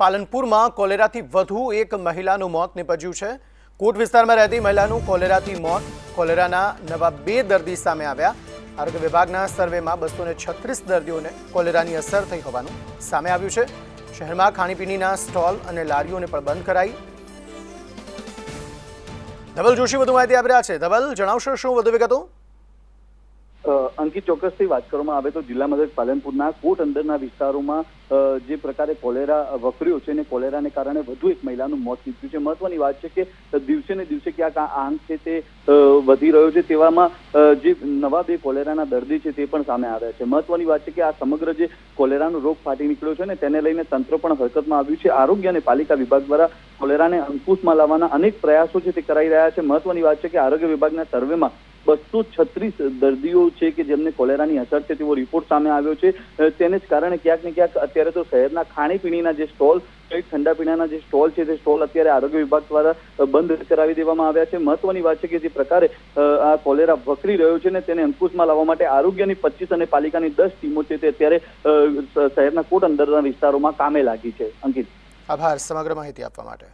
પાલનપુરમાં કોલેરાથી વધુ એક મહિલાનું મોત નિપજ્યું છે. કોટ વિસ્તારમાં રહેતી મહિલાનું કોલેરાથી મોત કોલેરાના નવા બે દર્દી સામે આવ્યા. આરોગ્ય વિભાગના સર્વેમાં બસો છત્રીસ દર્દીઓને કોલેરાની અસર થઈ હોવાનું સામે આવ્યું છે. શહેરમાં ખાણીપીણીના સ્ટોલ અને લારીઓને પણ બંધ કરાઈ. ધવલ જોશી વધુ માહિતી આપી રહ્યા છે. ધવલ, જણાવશો શું વધુ વિગતો? અંકિત ચોક્કસથી વાત કરવામાં આવે તો જિલ્લા મથક પાલનપુરના કોટ અંદરના વિસ્તારોમાં જે પ્રકારે કોલેરા વકર્યો છે અને કોલેરાને કારણે વધુ એક મહિલાનું મોત નીપજ્યું છે. મહત્વની વાત છે કે, દિવસે ને દિવસે ક્યાંક આ આંક છે તે વધી રહ્યો છે તેવામાં જે નવા બે કોલેરાના દર્દી છે તે પણ સામે આવ્યા છે. મહત્વની વાત છે કે આ સમગ્ર જે કોલેરાનો રોગ ફાટી નીકળ્યો છે ને તેને લઈને તંત્ર પણ હરકતમાં આવ્યું છે. આરોગ્ય અને પાલિકા વિભાગ દ્વારા કોલેરાને અંકુશમાં લાવવાના અનેક પ્રયાસો છે તે કરાઈ રહ્યા છે. મહત્વની વાત છે કે આરોગ્ય વિભાગના સર્વેમાં બસો છત્રીસ દર્દીઓ છે કે જેમને કોલેરાની અસર છે તેવો રિપોર્ટ સામે આવ્યો છે. તેને જ કારણે ક્યાંક ને ક્યાંક અત્યારે તો શહેરના ખાણીપીણીના જે સ્ટોલ કઈ ઠંડા પીણાના જે સ્ટોલ છે, તે સ્ટોલ અત્યારે આરોગ્ય વિભાગ દ્વારા બંધ કરાવી દેવામાં આવ્યા છે. મહત્વની વાત છે કે જે પ્રકારે આ કોલેરા વકરી રહ્યો છે ને તેને અંકુશમાં લાવવા માટે આરોગ્યની પચીસ અને પાલિકાની દસ ટીમો છે તે અત્યારે શહેરના કોટ અંદરના વિસ્તારોમાં કામે લાગી છે. અંકિત. આભાર. સમગ્ર માહિતી આપવા માટે.